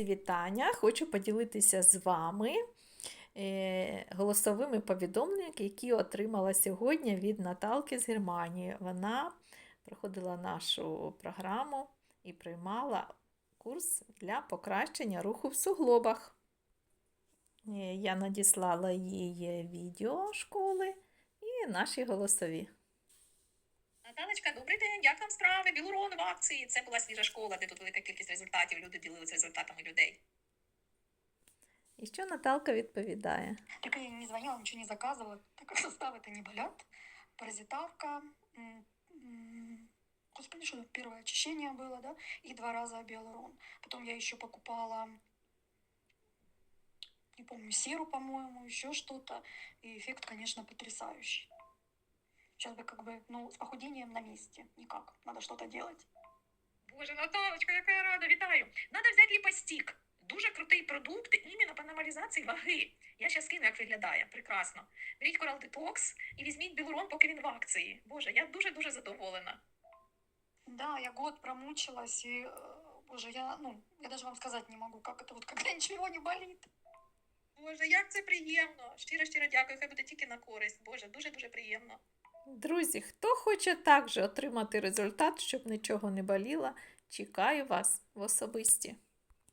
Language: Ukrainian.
Вітання! Хочу поділитися з вами е, голосовими повідомленнями, які отримала сьогодні від Наталки з Германії. Вона проходила нашу програму і приймала курс для покращення руху в суглобах. Е, Я надіслала їй відео школи і наші голосові. Наталечка, добрий день, там справи? Білурон в акції. Це була свіжа школа, де тут велика кількість результатів. Люди ділилися результатами людей. І що Наталка відповідає? Так я не звонила, ничего не заказывала, так как суставы-то не болят. Паразитарка, м, м, господи, что тут первое очищение было, да, и два раза биолурон. Потом я еще покупала, не помню, серу, по-моему, еще что-то. И эффект, конечно, потрясающий. Сейчас бы как бы, ну, с похудением на месте никак. Надо что-то делать. Боже, Наталочка, яка я рада, вітаю. Надо взяти ліпостік. Дуже крутий продукт іменно по нормалізації ваги. Я ще скину, як виглядає. Прекрасно. Беріть Coral Detox і візьміть білурон, поки він в акції. Боже, я дуже-дуже задоволена. Да, я год промучилась, и, э, боже, я, ну, я даже вам сказать не могу, как это вот, когда ничего не болит. Боже, як це приємно. Щиро-щиро дякую, хай буде тільки на користь. Боже, дуже-дуже приємно. Друзі, хто хоче також отримати результат, щоб нічого не боліло, чекаю вас в особисті.